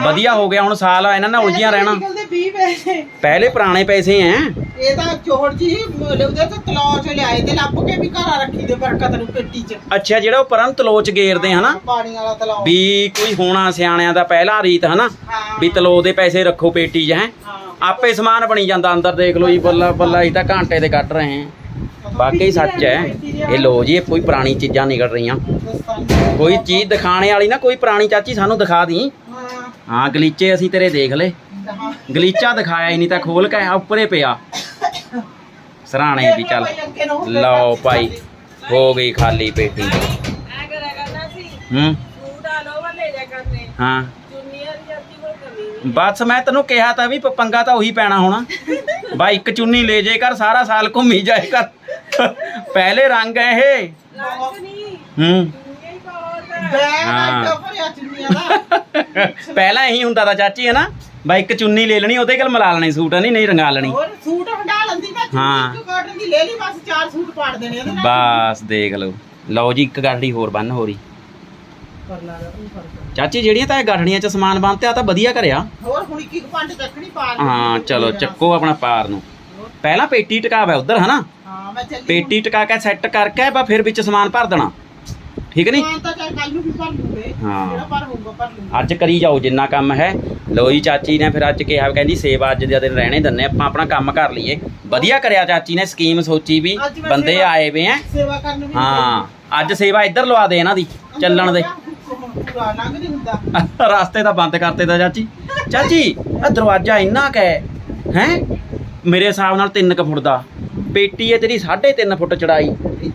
ਵਧੀਆ ਹੋ ਗਿਆ ਹੁਣ ਸਾਲ ਇਹਨਾਂ ਨਾਲ ਉਲਝੀਆਂ ਰਹਿਣਾ। ਨਿਕਲਦੇ 20 ਪੈਸੇ। ਪਹਿਲੇ ਪੁਰਾਣੇ ਪੈਸੇ ਐ। ਇਹ ਤਾਂ ਚੋੜ ਜੀ ਉਹਦੇ ਤੋਂ ਤਲਾਅ ਚ ਲਿਆਏ ਤੇ ਲੱਭ ਕੇ ਵੀ ਘਰਾਂ ਰੱਖੀ ਦੇ ਬਰਕਤ ਨੂੰ ਪੇਟੀ ਚ। ਅੱਛਾ ਜਿਹੜਾ ਉਹ ਪਰਨ ਤਲੋਚ ਗੇਰਦੇ ਹਨਾ? ਪਾਣੀ ਵਾਲਾ ਤਲਾਅ। ਵੀ ਕੋਈ ਹੋਣਾ ਸਿਆਣਿਆਂ ਦਾ ਪਹਿਲਾ ਰੀਤ ਹਨਾ। ਵੀ ਤਲੋ ਦੇ ਪੈਸੇ ਰੱਖੋ ਪੇਟੀ 'ਚ ਹੈ। ਹਾਂ। ਆਪੇ ਸਮਾਨ ਬਣੀ ਜਾਂਦਾ ਅੰਦਰ ਦੇਖ ਲਓ ਜੀ ਬੱਲਾ ਬੱਲਾ ਇਹ ਤਾਂ ਘੰਟੇ ਦੇ ਕੱਢ ਰਹੇ ਹਾਂ। ਵਾਕਈ ਸੱਚ ਹੈ। ਇਹ ਲੋ ਜੀ ਇਹ ਕੋਈ ਪੁਰਾਣੀ ਚੀਜ਼ਾਂ ਨਿਕਲ ਰਹੀਆਂ। ਕੋਈ ਚੀਜ਼ ਦਿਖਾਣੇ ਵਾਲੀ ਨਾ ਕੋਈ ਪੁਰਾਣੀ ਚਾਚੀ ਸਾਨੂੰ ਦਿਖਾ ਦੀ। ਹਾਂ ਹਾਂ ਗਲੀਚੇ ਅਸੀਂ ਤੇਰੇ ਦੇਖ ਹਾਂ ਗਲੀਚਾ ਦਿਖਾਇਆ ਹੀ ਨਹੀਂ ਤਾਂ ਖੋਲ ਕੇ ਆ ਉੱਪਰੇ ਪਿਆ। ਸਰਾਣੇ ਵੀ ਚੱਲ। ਲਓ ਭਾਈ ਹੋ ਗਈ ਖਾਲੀ ਪੇਟੀ। ਹੂੰ। ਹਾਂ। ਬਸ ਮੈਂ ਤੈਨੂੰ ਕਿਹਾ ਤਾਂ ਵੀ ਪੰਗਾ ਤਾਂ ਉਹੀ ਪੈਣਾ ਹੋਣਾ। ਬਾ ਇੱਕ ਚੁੰਨੀ ਲੈ ਜੇ ਕਰ ਸਾਰਾ ਸਾਲ ਘੁੰਮੀ ਜਾਏ ਕਰ। ਪਹਿਲੇ ਰੰਗ ਹੂੰ। ਚੁੰਨੀਆਂ ਦਾ। ਪਹਿਲਾਂ ਇਹੀ ਹੁੰਦਾ ਤਾਂ ਚਾਚੀ ਹੈ ਨਾ ਬਾ ਇੱਕ ਚੁੰਨੀ ਲੈ ਲੈਣੀ ਉਹਦੇ ਕੋਲ ਮਿਲਾ ਲੈਣੀ ਸੂਟ ਨਹੀਂ ਨਹੀਂ ਰੰਗਾ ਲੈਣੀ। ਹੋਰ ਸੂਟ ਹੰਡਾ ਲੰਦੀ ਮੈਂ ਹਾਂ। ਚੁੰਨੀ ਇੱਕ ਕਾਟਨ ਦੀ ਲੈ ਲਈ ਬਸ ਚਾਰ ਸੂਟ ਪਾੜ ਦੇਣੇ ਇਹਦੇ ਨਾਲ। ਬਸ ਦੇਖ ਲਓ। ਲਓ ਜੀ ਇੱਕ ਗਾਠੜੀ ਹੋਰ ਬੰਨ ਹੋ ਰਹੀ ਕਰ ਲਾਂਗਾ ਤੂੰ ਫ਼ਰਕ ਚਾਚੀ ਜਿਹੜੀਆਂ ਤਾਂ ਇਹ ਗਾਠੜੀਆਂ 'ਚ ਸਮਾਨ ਬੰਨਤੇ ਆ ਤਾਂ ਵਧੀਆ ਕਰਿਆ। ਹੋਰ ਹੁਣ ਇੱਕ ਇੱਕ ਪੰਡ ਚੱਕਣੀ ਪਾ ਲਈ ਹਾਂ ਚਲੋ ਚੱਕੋ ਆਪਣਾ ਪਾਰ ਨੂੰ। ਪਹਿਲਾਂ ਪੇਟੀ ਟਿਕਾਵਾ ਉਧਰ ਹਨਾ? ਹਾਂ ਮੈਂ ਚੱਲੀ ਪੇਟੀ ਟਿਕਾ ਕੇ ਸੈੱਟ ਕਰਕੇ ਬਾ ਫਿਰ ਵਿੱਚ ਸਮਾਨ ਭਰ ਦੇਣਾ। ਠੀਕ ਨਹੀਂ? ਹਾਂ ਤਾਂ ਚੱਲ ਕੱਲ ਨੂੰ ਵੀ ਭਰ ਲੂਗੇ। ਹਾਂ। ਜਿਹੜਾ ਭਰ ਹੋਊਗਾ ਭਰ ਲੂਗੇ। ਅੱਜ ਕਰੀ ਜਾਓ ਜਿੰਨਾ ਕੰਮ ਹੈ। ਲੋ ਜੀ ਚਾਚੀ ਨੇ ਫਿਰ ਅੱਜ ਕਿਹਾ ਕਹਿੰਦੀ ਸੇਵਾ ਅੱਜ ਦੇ ਦਿਨ ਰਹਿਣੇ ਦਿੰਨੇ ਆਪਾਂ ਆਪਣਾ ਕੰਮ ਕਰ ਲਈਏ। ਵਧੀਆ ਕਰਿਆ ਚਾਚੀ ਨੇ ਸਕੀਮ ਸੋਚੀ ਵੀ ਅੱਜ ਮੈਂ ਬੰਦੇ ਸੇਵਾ- ਆਏ ਵੇ ਐ। ਸੇਵਾ ਕਰਨ ਵੀ ਹਾਂ ਅੱਜ ਸੇਵਾ ਇੱਧਰ ਲਵਾ ਦੇ ਇਹਨਾਂ ਦੀ ਚੱਲਣ ਦੇ। ਪੂਰਾ ਲੰਘ ਨਹੀਂ ਹੁੰਦਾ। ਰਸਤੇ ਤਾਂ ਬੰਦ ਕਰਤੇ ਤਾਂ ਚਾਚੀ। ਚਾਚੀ ਇਹ ਦਰਵਾਜ਼ਾ ਇੰਨਾ ਕੁ ਹੈ ਹੈ? ਮੇਰੇ ਹਿਸਾਬ ਨਾਲ 3 ਕੁ ਫੁੱਟ ਦਾ। ਪੇਟੀ ਹੈ ਤੇਰੀ 3.5 ਫੁੱਟ ਚੜਾਈ।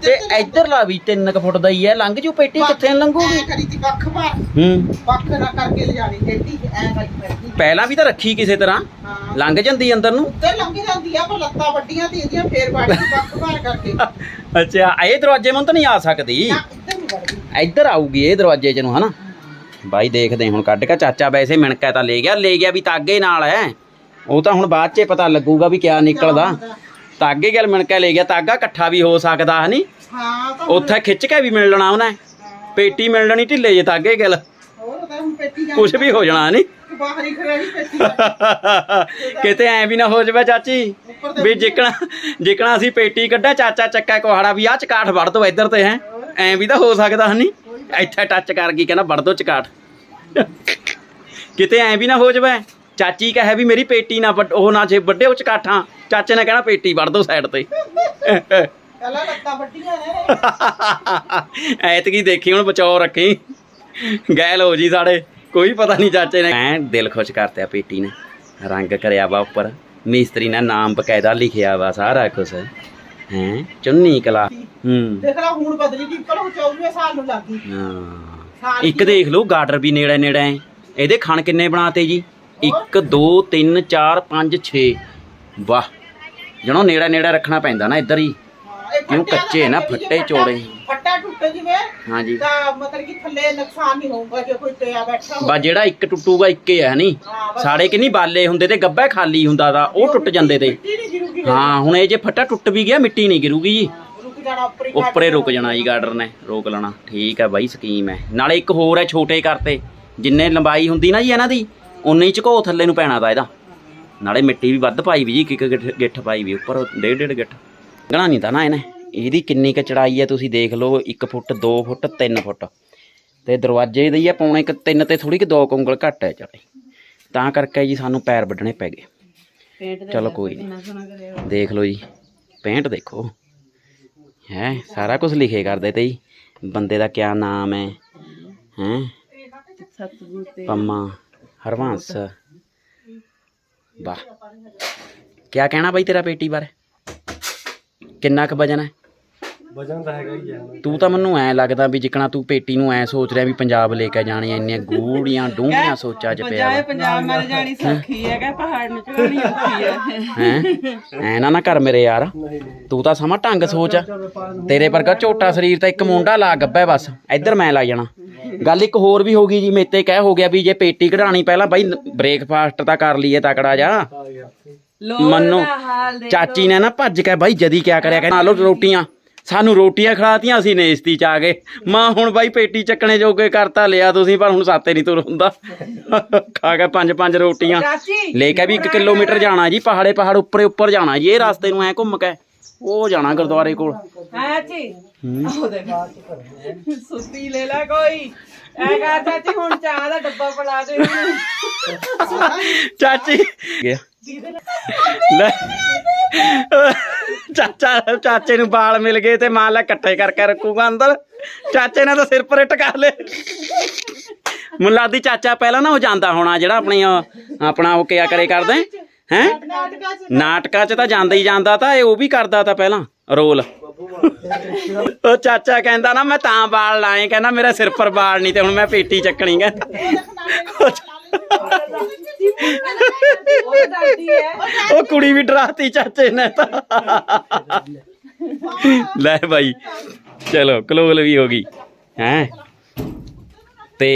ਤੇ ਇੱਧਰਲਾ ਵੀ 3 ਕੁ ਫੁੱਟ ਦਾ ਹੀ ਹੈ ਲੰਘ ਜੂ ਪੇਟੀ ਕਿੱਥੇ ਲੰਘੂਗੀ? ਐਂ ਕਰੀ ਤੀ ਵੱਖ ਭਰ ਹੂੰ। ਵੱਖ ਨਾ ਕਰਕੇ ਲਿਜਾਣੀ ਟੇਢੀ ਐ ਕਰੀ ਫਿਰਦੀ ਪਹਿਲਾਂ ਵੀ ਤਾਂ ਰੱਖੀ ਕਿਸੇ ਤਰ੍ਹਾਂ ਲੰਘ ਜਾਂਦੀ ਅੰਦਰ ਨੂੰ। ਉੱਤੇ ਲੰਘ ਜਾਂਦੀ ਆ ਪਰ ਲੱਤਾਂ ਵੱਡੀਆਂ ਤੇ ਇਹਦੀਆਂ ਫੇਰ ਵੜਦੀ ਵੱਖ ਭਰ ਕਰਕੇ। ਅੱਛਾ ਇਹ ਦਰਵਾਜ਼ੇ ਮਨ ਤਾਂ ਨਹੀਂ ਆ ਸਕਦੀ। ਇੱਧਰ ਇੱਧਰ ਆਊਗੀ ਇਹ ਦਰਵਾਜ਼ੇ ਚ ਨੂੰ ਹਨਾ? ਬਾਈ ਦੇਖਦੇ ਹੁਣ ਕੱਢ ਕੇ ਚਾਚਾ ਵੈਸੇ ਮਿਣਕਾ ਤਾਂ ਲੈ ਗਿਆ ਲੈ ਗਿਆ ਵੀ ਤਾਗੇ ਨਾਲ ਹੈ। ਉਹ ਤਾਂ ਹੁਣ ਬਾਅਦ ਚ ਪਤਾ ਲੱਗੂਗਾ ਵੀ ਕਿਆ ਨਿਕਲਦਾ। ਤਾਗੇ ਗੱਲ ਮਿਣਕਾ ਲੈ ਗਿਆ ਤਾਗਾ ਇਕੱਠਾ ਵੀ ਹੋ ਸਕਦਾ ਹਨੀ ਹਾਂ ਤਾਂ ਉੱਥੇ ਖਿੱਚ ਕੇ ਵੀ ਮਿਲ ਲੈਣਾ ਉਹਨੇ। ਪੇਟੀ ਮਿਲ ਲੈਣੀ ਢਿੱਲੇ ਜੇ ਤਾਗੇ ਗੱਲ। ਹੋਰ ਤਾਂ ਹੁਣ ਪੇਟੀ ਜਾਂਦੀ ਕੁਝ ਵੀ ਹੋ ਜਾਣਾ ਹਨੀ ਬਾਹਰ ਹੀ ਖੜੀ ਪੇਟੀ ਕਿਤੇ ਐ ਵੀ ਨਾ ਹੋ ਜਾਵੇ ਚਾਚੀ ਵੀ ਜਿਕਣਾ ਜਿਕਣਾ ਅਸੀਂ ਪੇਟੀ ਕੱਢਿਆ ਚਾਚਾ ਚੱਕਾ ਕੋਹਾੜਾ ਵੀ ਆ ਚਕਾਠ ਵੜ ਦੋ ਇੱਧਰ ਤੇ ਹੈ? ਐ ਵੀ ਤਾਂ ਹੋ ਸਕਦਾ ਹਨੀ ਇੱਥੇ ਟੱਚ ਕਰ ਗਈ ਕਹਿੰਦਾ ਵੜ ਦੋ ਚਕਾਠ। ਕਿਤੇ ਐ ਵੀ ਨਾ ਹੋ ਜਾਵੇ। ਚਾਚੀ ਕਹੇ ਵੀ ਮੇਰੀ ਪੇਟੀ ਨਾ ਵੱਡ- ਉਹ ਨਾ ਜੇ ਵੱਡੇ ਉਹ ਚਕਾਠਾਂ ਚਾਚੇ ਨੇ ਕਹਿਣਾ ਪੇਟੀ ਵੜ ਦੋ ਸਾਈਡ ਤੇ। ਪਹਿਲਾਂ ਲੱਤਾਂ ਵੱਡੀਆਂ ਨੇ। ਐਤਕੀ ਦੇਖੀ ਹੁਣ ਬਚਾਓ ਰੱਖੀ। ਗੈਲ ਹੋ ਜੀ ਸਾਡੇ ਕੋਈ ਪਤਾ ਨਹੀਂ ਚਾਚੇ ਨੇ। ਐ ਦਿਲ ਖੁਸ਼ ਕਰਤਿਆ ਪੇਟੀ ਨੇ। ਰੰਗ ਕਰਿਆ ਵਾ ਉੱਪਰ। ਮਿਸਤਰੀ ਨੇ ਨਾਮ ਬਕਾਇਦਾ ਲਿਖਿਆ ਵਾ ਸਾਰਾ ਕੁਝ ਹੈ ਚੁੰਨੀ ਕਲਾ। ਹੂੰ। ਦੇਖ ਲਾ ਹੁਣ ਬਦਲੀ ਦੀ ਪਰ 24 ਸਾਲ ਨੂੰ ਲੱਗੀ ਹਾਂ। ਇੱਕ ਦੇਖ ਲਓ ਗਾਰਡਰ ਵੀ ਨੇੜੇ ਨੇੜੇ ਐ। ਇਹਦੇ ਖਣ ਕਿੰਨੇ ਬਣਾਤੇ ਜੀ? 1 2 3 4 5 6 ਵਾਹ। ਜਣੋ ਨੇੜਾ ਨੇੜਾ ਰੱਖਣਾ ਪੈਂਦਾ ਨਾ ਇੱਧਰ ਹੀ। ਕਿਉਂ ਕੱਚੇ ਨਾ, ਫੱਟੇ ਚੌੜੇ। ਫੱਟਾ ਟੁੱਟ ਜਵੇ ਹਾਂਜੀ। ਤਾਂ ਮਤਲਬ ਕਿ ਥੱਲੇ ਨੁਕਸਾਨ ਨਹੀਂ ਹੋਊਗਾ ਜੇ ਕੋਈ ਪਿਆ ਬੈਠਾ ਬਾ ਜਿਹੜਾ ਇੱਕ ਟੁੱਟੂਗਾ ਇੱਕੇ ਹੈ ਨਹੀਂ। ਸਾੜੇ ਕਿੰਨੀ ਬਾਲੇ ਹੁੰਦੇ ਤੇ ਗੱਬੇ ਖਾਲੀ ਹੁੰਦਾ ਦਾ ਉਹ ਟੁੱਟ ਜਾਂਦੇ ਤੇ। ਨਹੀਂ ਹਾਂ ਹੁਣ ਇਹ ਜੇ ਫੱਟਾ ਟੁੱਟ ਵੀ ਗਿਆ ਮਿੱਟੀ ਨਹੀਂ ਗਿਰੂਗੀ ਜੀ। ਉੱਪਰੇ ਰੁਕ ਜਾਣਾ। ਜੀ ਗਾਰਡਰ ਨੇ ਰੋਕ ਲੈਣਾ। ਠੀਕ ਹੈ ਬਾਈ ਸਕੀਮ ਹੈ। ਨਾਲੇ ਇੱਕ ਹੋਰ ਹੈ ਛੋਟੇ ਕਰਤੇ। ਜਿੰਨੇ ਲੰਬਾਈ ਹੁੰਦੀ ਨਾ ਜੀ ਇਹਨਾਂ ਦੀ ਉਨੇ ਹੀ ਝਕੋ ਥੱਲੇ ਨੂੰ ਪੈਣਾ ਦਾ ਇਹਦਾ। ਨਾਲੇ ਮਿੱਟੀ ਵੀ ਵੱਧ ਪਾਈ ਵੀ ਜੀ ਇੱਕ ਇੱਕ ਗਿੱਠ- ਗਿੱਠ ਪਾਈ ਵੀ ਉੱਪਰ ਡੇਢ ਡੇਢ ਗਿੱਠ। ਗਣਾ ਨਹੀਂ ਤਾਂ ਨਾ ਇਹਨੇ। ਇਹਦੀ ਕਿੰਨੀ ਕੁ ਚੜਾਈ ਹੈ ਤੁਸੀਂ ਦੇਖ ਲਓ 1 ਫੁੱਟ 2 ਫੁੱਟ 3 ਫੁੱਟ। ਤੇ ਦਰਵਾਜ਼ੇ ਦੀ ਹੈ ਪੌਣੇ ਕ 3 ਤੇ ਥੋੜੀ ਕਿ 2 ਉਂਗਲ ਘੱਟ ਹੈ ਚੜਾਈ। ਤਾਂ ਕਰਕੇ ਜੀ ਸਾਨੂੰ ਪੈਰ ਵੱਢਣੇ ਪੈ ਗਏ। ਪੇਟ ਚਲੋ ਕੋਈ ਨਹੀਂ। ਦੇਖ ਲਓ ਜੀ ਪੈਂਟ ਦੇਖੋ। ਹੈ ਸਾਰਾ ਕੁਝ ਲਿਖੇ ਕਰਦੇ ਤੇ ਜੀ। ਬੰਦੇ ਦਾ ਕਿਆ ਨਾਮ ਹੈ ਹੈ? ਸਤਿਗੁਰ ਤੇ ਪੰਮਾ। ਹਰਵੰਸ। ਵਾਹ। ਕਿਆ ਕਹਿਣਾ ਬਾਈ ਤੇਰਾ ਪੇਟੀ ਬਾਰੇ? ਕਿੰਨਾ ਕੁ ਵਜਨ ਹੈ? ਵਜਨ ਤਾਂ ਹੈਗਾ ਹੀ ਆ ਤੂੰ ਤਾਂ ਮੈਨੂੰ ਐ ਲੱਗਦਾ ਵੀ ਜਿਕਣਾ ਤੂੰ ਪੇਟੀ ਨੂੰ ਐ ਸੋਚ ਰਿਹਾ ਵੀ ਪੰਜਾਬ ਲੈ ਕੇ ਜਾਣੀ ਐ ਇੰਨੀਆਂ ਗੂੜੀਆਂ ਡੂੰਘੀਆਂ ਸੋਚਾਂ 'ਚ ਪਿਆ ਵਾ। ਪੰਜਾਬ ਮਾਰੇ ਜਾਣੀ ਸੌਖੀ ਹੈ ਕਿ ਪਹਾੜ ਨੂੰ ਚੜਾਉਣੀ ਔਖੀ ਹੈ ਹੈ? ਐ ਨਾ ਨਾ ਕਰ ਮੇਰੇ ਯਾਰ। ਤੂੰ ਤਾਂ ਸਮਾਂ ਢੰਗ ਸੋਚ। ਤੇਰੇ ਵਰਗਾ ਝੋਟਾ ਸਰੀਰ ਤਾਂ ਇੱਕ ਮੁੰਡਾ ਲਾ ਗੱਬੈ ਬਸ। ਇੱਧਰ ਮੈਂ ਲੱਗ ਜਾਣਾ। ਗੱਲ ਇੱਕ ਹੋਰ ਵੀ ਹੋ ਗਈ ਜੀ ਮੇਤੇ ਕਹਿ ਹੋ ਗਿਆ ਵੀ ਜੇ ਪੇਟੀ ਕਢਾਣੀ ਪਹਿਲਾਂ ਬਾਈ ਬ੍ਰੇਕਫਾਸਟ ਤਾਂ ਕਰ ਲਈਏ ਤਕੜਾ ਜਾ। ਆ ਗਿਆ। ਮੰਨੋ ਚਾਚੀ ਨੇ ਨਾ ਭੱਜ ਕੇ ਬਾਈ ਜਦੀ ਕਿਆ ਕਰਿਆ ਕਹਿੰਦਾ ਲੋ ਰੋਟੀਆਂ। ਸਾਨੂੰ ਰੋਟੀਆਂ ਖਿਲਾਤੀਆਂ ਅਸੀਂ ਨੇਸਤੀ ਚ ਆ ਗਏ ਮਾਂ ਹੁਣ ਬਾਈ ਪੇਟੀ ਚੱਕਣੇ ਜੋਗੇ ਕਰਤਾ ਲਿਆ ਤੁਸੀਂ ਪਰ ਹੁਣ ਸਾਤੇ ਨਹੀਂ ਤੁਰ ਹੁੰਦਾ ਖਾ ਕੇ ਪੰਜ ਪੰਜ ਰੋਟੀਆਂ। ਲੈ ਕੇ ਵੀ 1 ਕਿਲੋਮੀਟਰ ਜਾਣਾ ਜੀ ਪਹਾੜੇ ਪਹਾੜ ਉੱਪਰੇ ਉੱਪਰ ਜਾਣਾ ਜੀ ਇਹ ਰਸਤੇ ਨੂੰ ਐ ਘੁੰਮ ਕੇ। ਉਹ ਜਾਣਾ ਗੁਰਦੁਆਰੇ ਕੋਲ। ਹਾਂ ਚਾਚੀ? ਉਹਦੇ ਬਾਅਦ ਸੁੱਤੀ ਲੈ ਲੈ ਕੋਈ। ਐ ਕਰ ਚਾਚੀ ਹੁਣ ਚਾਹ ਦਾ ਡੱਬਾ ਪਲਾ ਦੇ। ਚਾਚੀ। ਗਿਆ। ਲੈ। ਚਾਚਾ, ਚਾਚੇ ਨੂੰ ਵਾਲ ਮਿਲ ਗਏ ਤੇ ਮਾਂ ਲੈ ਇਕੱਠੇ ਕਰਕੇ ਰੱਖੂਗਾ ਅੰਦਰ। ਚਾਚੇ ਨੇ ਤਾਂ ਸਿਰ ਪਰੇ ਟਕਾ ਲਏ। ਮੁੱਲਾਦੀ ਚਾਚਾ ਪਹਿਲਾਂ ਨਾ ਉਹ ਜਾਂਦਾ ਹੋਣਾ, ਜਿਹੜਾ ਆਪਣੀ ਉਹ- ਆਪਣਾ ਉਹ ਕਿਆ ਕਰੇ ਕਰਦੇ? ਹੈ? ਨਾਟਕਾਂ 'ਚ ਤਾਂ ਜਾਂਦਾ ਹੀ ਜਾਂਦਾ ਤਾਂ, ਇਹ ਉਹ ਵੀ ਕਰਦਾ ਤਾਂ ਪਹਿਲਾਂ, ਰੋਲ। ਉਹ ਚਾਚਾ ਕਹਿੰਦਾ ਨਾ, ਮੈਂ ਤਾਂ ਵਾਲ ਲਾਏ, ਕਹਿੰਦਾ ਮੇਰਾ ਸਿਰ ਪਰ ਵਾਲ ਨਹੀਂ ਤੇ ਹੁਣ ਮੈਂ ਪੇਟੀ ਚੱਕਣੀ, ਕਹਿੰਦਾ। ਉਹ ਡਰਦੀ ਹੈ ਉਹ ਕੁੜੀ ਵੀ ਡਰਾਤੀ ਚਾਚੇ ਨੇ ਤਾਂ। ਲੈ ਭਾਈ ਚਲੋ ਕਲੋਲ ਵੀ ਹੋ ਗਈ ਹੈ। ਤੇ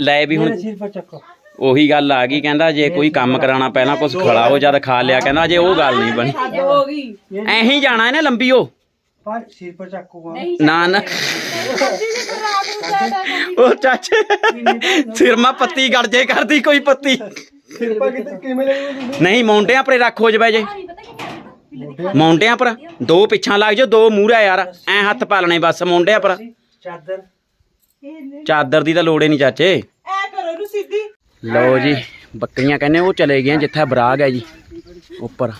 ਲੈ ਵੀ ਹੁਣ ਸਿਰ ਪਰ ਚੱਕੋ। ਉਹੀ ਗੱਲ ਆ ਗਈ ਕਹਿੰਦਾ ਜੇ ਕੋਈ ਕੰਮ ਕਰਾਉਣਾ ਪਹਿਲਾਂ ਕੁਝ ਖਿਲਾਓ ਜਦ ਖਾ ਲਿਆ ਕਹਿੰਦਾ ਜੇ ਉਹ ਗੱਲ ਨਹੀਂ ਬਣੀ। ਹੱਦ ਹੋ ਗਈ। ਐਂ ਹੀ ਜਾਣਾ ਇਹਨੇ ਲੰਬੀ ਉਹ। ਪਰ ਸਿਰ ਪਰ ਚੱਕੋ ਨਾ ਨਾ। ਉਹ ਚਾਚੇ ਸਿਰ ਮਾ ਪੱਤੀ ਗੜ ਜੇ ਕਰਦੀ ਕੋਈ ਪੱਤੀ। ਸਿਰ ਪਰ ਕਿਤੇ ਕਿਵੇਂ ਲੱਗੂਗੀ ਨਹੀਂ ਮੌਂਟਿਆਂ ਪਰੇ ਰੱਖ ਹੋ ਜਵੇ ਜੇ। ਮੌਂਟਿਆਂ ਪਰ ਦੋ ਪਿੱਛਾਂ ਲੱਗ ਜਾ ਦੋ ਮੂਹਰੇ ਯਾਰ ਐ ਹੱਥ ਪਾਲਣੇ ਬਸ ਮੌਂਟਿਆਂ ਪਰ। ਚਾਦਰ। ਚਾਦਰ ਦੀ ਤਾਂ ਲੋੜ ਹੀ ਨਹੀਂ ਚਾਚੇ। ਐ ਕਰੋ ਇਹਨੂੰ ਸਿੱਧੀ। ਲਓ ਜੀ ਬੱਕਰੀਆਂ ਕਹਿੰਦੇ ਉਹ ਚਲੇ ਗਏ ਜਿੱਥੇ ਬਰਾਗ ਹੈ ਜੀ ਉੱਪਰ।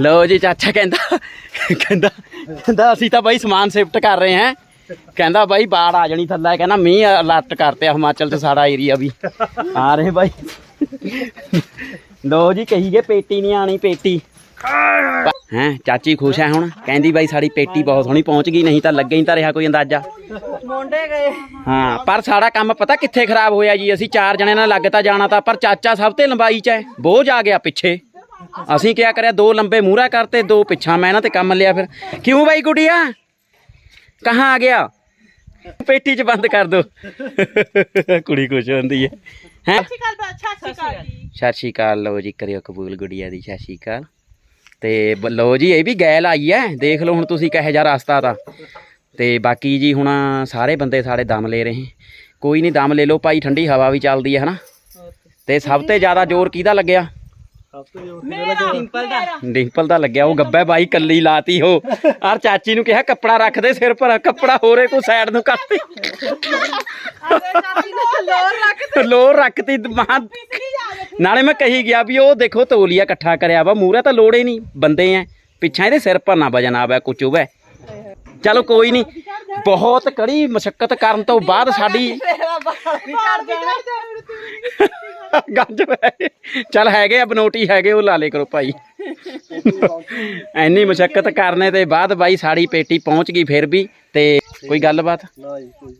ਲਓ ਜੀ ਚਾਚਾ ਕਹਿੰਦਾ ਕਹਿੰਦਾ ਕਹਿੰਦਾ ਅਸੀਂ ਤਾਂ ਬਾਈ ਸਮਾਨ ਸ਼ਿਫਟ ਕਰ ਰਹੇ ਹਾਂ। ਕਹਿੰਦਾ ਬਾਈ ਬਾੜ ਆ ਜਣੀ ਥੱਲੇ ਕਹਿੰਦਾ ਮੀਂਹ ਅਲਰਟ ਕਰਤੇ ਹਿਮਾਚਲ ਤੇ ਸਾਡਾ ਏਰੀਆ ਵੀ। ਆ ਰਹੇ ਬਾਈ। ਲਓ ਜੀ ਕਹੀ ਗਏ ਪੇਟੀ ਨਹੀਂ ਆਣੀ ਪੇਟੀ। ਹੈ ਚਾਚੀ ਖੁਸ਼ ਹੈ ਹੁਣ। ਕਹਿੰਦੀ ਬਾਈ ਸਾਡੀ ਪੇਟੀ ਬਹੁਤ ਸੋਹਣੀ ਪਹੁੰਚ ਗਈ ਨਹੀਂ ਤਾਂ ਲੱਗੇ ਹੀ ਤਾਂ ਰਿਹਾ ਕੋਈ ਅੰਦਾਜ਼ਾ। ਮੁੰਡੇ ਗਏ। ਹਾਂ ਪਰ ਸਾਡਾ ਕੰਮ ਪਤਾ ਕਿੱਥੇ ਖਰਾਬ ਹੋਇਆ ਜੀ? ਅਸੀਂ ਚਾਰ ਜਣੇ ਨਾਲ ਲੱਗ ਤਾਂ ਜਾਣਾ ਤਾਂ ਪਰ ਚਾਚਾ ਸਭ ਤੇ ਲੰਬਾਈ ਚ ਹੈ। ਬੋਝ ਆ ਗਿਆ ਪਿੱਛੇ। ਅਸੀਂ ਕਿਆ ਕਰਿਆ ਦੋ ਲੰਬੇ ਮੂਹਰਾ ਕਰਤੇ ਦੋ ਪਿੱਛਾ ਮੈਂ ਇਹਨਾਂ ਤੇ ਕੰਮ ਲਿਆ ਫਿਰ। ਕਿਉਂ ਬਾਈ ਗੁੱਡੀਆ? ਕਹਾਂ ਆ ਗਿਆ? ਪੇਟੀ ਚ ਬੰਦ ਕਰ ਦੋ। ਕੁੜੀ ਖੁਸ਼ ਹੁੰਦੀ ਹੈ। ਹੈ? ਸਤਿ ਸ਼੍ਰੀ ਅਕਾਲ ਲਓ ਜੀ ਕਰਿਓ ਕਬੂਲ ਗੁੜੀਆ ਦੀ ਸਤਿ ਸ਼੍ਰੀ ਅਕਾਲ। ਤੇ ਲਓ ਜੀ ਇਹ ਵੀ ਗੈਲ ਆਈ ਹੈ। ਦੇਖ ਲਓ ਹੁਣ ਤੁਸੀਂ ਕਹੇ ਜਾ ਰਸਤਾ ਤਾਂ। ਤੇ ਬਾਕੀ ਜੀ ਹੁਣ ਸਾਰੇ ਬੰਦੇ ਸਾਡੇ ਦਮ ਲੈ ਰਹੇ। ਕੋਈ ਨਹੀਂ ਦਮ ਲੈ ਲਓ। ਭਾਈ ਠੰਡੀ ਹਵਾ ਵੀ ਚੱਲਦੀ ਹੈ ਹਨਾ? ਤੇ ਸਭ ਤੋਂ ਜ਼ਿਆਦਾ ਜ਼ੋਰ ਕਿਹਦਾ ਲੱਗਿਆ? ਸਭ ਤੋਂ ਦਾ। ਡਿੰਪਲ ਦਾ ਲੱਗਿਆ ਉਹ ਗੱਬੇ ਬਾਈ ਕੱਲੀ ਲਾਤੀ ਹੋ ਆਰ ਚਾਚੀ ਨੂੰ ਕਿਹਾ ਕੱਪੜਾ ਰੱਖ ਦੇ ਸਿਰ ਪਰ ਕੱਪੜਾ ਹੋਰੇ ਕੋ ਸਾਈਡ ਨੂੰ ਕਰਤੀ। ਲੋਰ ਰੱਖ ਲੋਰ ਰੱਖਤੀ ਮਹਾਂ। ਨਾਲੇ ਮੈਂ ਕਹੀ ਗਿਆ ਵੀ ਉਹ ਦੇਖੋ ਤੋਲੀਆ ਇਕੱਠਾ ਕਰਿਆ ਵਾ ਮੂਹਰੇ ਤਾਂ ਲੋੜੇ ਨਹੀਂ ਬੰਦੇ ਐ। ਪਿੱਛਾ ਇਹਦੇ ਸਿਰ ਪਰ ਨਾ ਵਜਨ ਆਵੇ ਕੁਝ ਹੋਵੇ ਚਲੋ ਕੋਈ ਨਹੀਂ। ਬਹੁਤ ਕੜੀ ਮਸ਼ੱਕਤ ਕਰਨ ਤੋਂ ਬਾਅਦ ਸਾਡੀ ਗੰਜ ਪੈ ਚੱਲ ਹੈਗੇ ਆ ਬਨੋਟੀ ਹੈਗੇ ਉਹ ਲਾ ਲੇ ਕਰੋ ਭਾਈ। ਐਨੀ ਮਸ਼ੱਕਤ ਕਰਨੇ ਤੇ ਬਾਅਦ ਬਾਈ ਸਾਡੀ ਪੇਟੀ ਪਹੁੰਚ ਗਈ ਫਿਰ ਵੀ ਤੇ ਕੋਈ ਗੱਲਬਾਤ? ਨਾ ਜੀ ਕੋਈ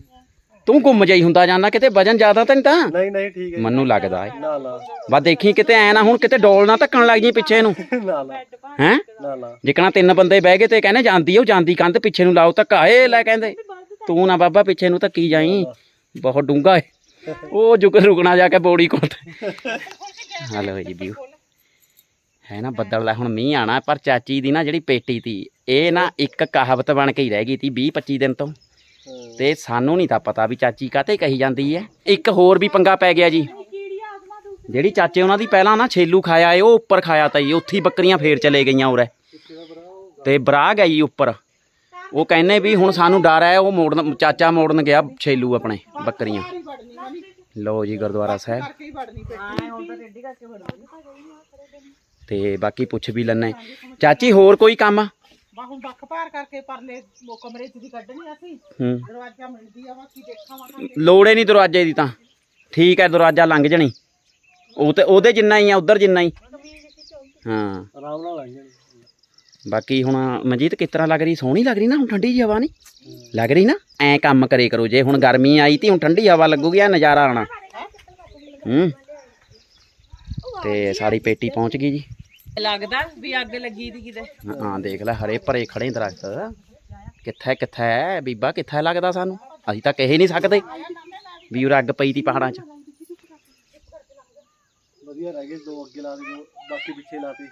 ਤੂੰ ਗੁੰਮ ਜਾਈ ਹੁੰਦਾ ਜਾਂਦਾ ਕਿਤੇ ਵਜਨ ਜ਼ਿਆਦਾ ਤਾਂ ਨਹੀਂ ਤਾਂ? ਨਹੀਂ ਨਹੀਂ ਠੀਕ ਹੈ। ਮੈਨੂੰ ਲੱਗਦਾ ਏ। ਨਾ ਨਾ। ਵਾ ਦੇਖੀ ਕਿਤੇ ਐ ਨਾ ਹੁਣ ਕਿਤੇ ਡੋਲ ਨਾ ਧੱਕਣ ਲੱਗ ਜੀ ਪਿੱਛੇ ਨੂੰ। ਨਾ ਨਾ। ਹੈ? ਨਾ ਨਾ। ਜਿਕਣਾ ਤਿੰਨ ਬੰਦੇ ਬਹਿ ਗਏ ਤੇ ਕਹਿੰਦੇ ਜਾਂਦੀ ਉਹ ਜਾਂਦੀ ਕੰਧ ਪਿੱਛੇ ਨੂੰ ਲਾਓ ਧੱਕਾ। ਏ ਲੈ ਕਹਿੰਦੇ ਤੂੰ ਨਾ ਬਾਬਾ ਪਿੱਛੇ ਨੂੰ ਧੱਕੀ ਜਾਈ। ਬਹੁਤ ਡੂੰਗਾ ਏ। ਉਹ ਜੁਗ ਰੁਕਣਾ ਜਾ ਕੇ ਬੋੜੀ ਕੋਲ ਹਲੋ ਜੀ ਵੀਊ ਹੈ ਨਾ ਬੱਦਲ ਦਾ ਹੁਣ ਮੀਂਹ ਆਣਾ ਪਰ ਚਾਚੀ ਦੀ ਨਾ ਜਿਹੜੀ ਪੇਟੀ ਤੀ ਇਹ ਨਾ ਇੱਕ ਕਹਾਵਤ ਬਣ ਕੇ ਹੀ ਰਹਿ ਗਈ ਤੀ 20 25 ਦਿਨ ਤੋਂ। ਤੇ ਸਾਨੂੰ ਨਹੀਂ ਤਾਂ ਪਤਾ ਵੀ ਚਾਚੀ ਕਾਤੇ ਕਹੀ ਜਾਂਦੀ ਹੈ। ਇੱਕ ਹੋਰ ਵੀ ਪੰਗਾ ਪੈ ਗਿਆ ਜੀ। ਜਿਹੜੀ ਚਾਚੇ ਉਹਨਾਂ ਦੀ ਪਹਿਲਾਂ ਨਾ ਛੇਲੂ ਖਾਇਆ ਏ, ਉਹ ਉੱਪਰ ਖਾਇਆ ਤਾ ਜੀ। ਉੱਥੇ ਹੀ ਬੱਕਰੀਆਂ ਫੇਰ ਚਲੇ ਗਈਆਂ ਉਰੇ। ਤੇ ਬਰਾਗ ਹੈ ਉੱਪਰ। ਉਹ ਕਹਿੰਨੇ ਵੀ ਹੁਣ ਸਾਨੂੰ ਡਰ ਹੈ, ਉਹ ਮੋੜਨ, ਚਾਚਾ ਮੋੜਨ ਗਿਆ ਛੇਲੂ ਆਪਣੇ, ਬੱਕਰੀਆਂ। ਲਓ ਜੀ ਗੁਰਦੁਆਰਾ ਸਾਹਿਬ। ਤੇ ਬਾਕੀ ਪੁੱਛ ਵੀ ਲੈਣੇ ਚਾਚੀ ਹੋਰ ਕੋਈ ਕੰਮ? ਬਾ ਹੁਣ ਬੱਖ ਪਾਰ ਕਰਕੇ ਪਰਲੇ ਉਹ ਕਮਰੇ ਚ ਦੀ ਕੱਢਣੀ ਅਸੀਂ। ਹੂੰ। ਦਰਵਾਜ਼ਾ ਮਿਲਦੀ ਆ ਬਾਕੀ ਦੇਖਾਵਾਂਗੇ ਲੋੜੇ ਨਹੀਂ ਦਰਵਾਜ਼ੇ ਦੀ ਤਾਂ। ਠੀਕ ਹੈ ਦਰਵਾਜ਼ਾ ਲੰਘ ਜਣੀ। ਉਹ ਤੇ ਉਹਦੇ ਜਿੰਨਾ ਹੀ ਆ ਉਧਰ ਜਿੰਨਾ ਹੀ। ਹਾਂ। ਆਰਾਮ ਨਾਲ ਲੱਗ ਜਾਣੀ। ਬਾਕੀ ਹੁਣ ਮਨਜੀਤ ਕਿਸ ਤਰ੍ਹਾਂ ਲੱਗ ਰਹੀ? ਸੋਹਣੀ ਲੱਗ ਰਹੀ ਨਾ ਹੁਣ ਠੰਡੀ ਜਿਹੀ ਹਵਾ ਨਹੀਂ? ਲੱਗ ਰਹੀ ਨਾ? ਐ ਕੰਮ ਕਰੇ ਕਰੋ ਜੇ ਹੁਣ ਗਰਮੀ ਆਈ ਤੀ ਹੁਣ ਠੰਡੀ ਹਵਾ ਲੱਗੂਗੀ ਆ ਨਜ਼ਾਰਾ ਆਣਾ ਹੂੰ। ਤੇ ਸਾਡੀ ਪੇਟੀ ਪਹੁੰਚ ਗਈ ਜੀ। ਲੱਗਦਾ ਵੀ ਅੱਗ ਲੱਗੀ ਦੀ ਕਿਤੇ? ਹਾਂ ਦੇਖ ਲੈ ਹਰੇ ਭਰੇ ਖੜੇ ਦਰਖਤ। ਕਿੱਥੇ ਕਿੱਥੇ ਹੈ ਬੀਬਾ ਕਿੱਥੇ ਲੱਗਦਾ ਸਾਨੂੰ? ਅਸੀਂ ਤਾਂ ਕਹਿ ਨਹੀਂ ਸਕਦੇ ਵੀ ਉਹ ਅੱਗ ਪਈ ਤੀ ਪਹਾੜਾਂ 'ਚ। ਵਧੀਆ ਰਹਿ ਗਏ ਦੋ ਅੱਗੇ ਲਾ ਦੇ ਦੋ ਬਾਕੀ ਪਿੱਛੇ ਲਾਤੇ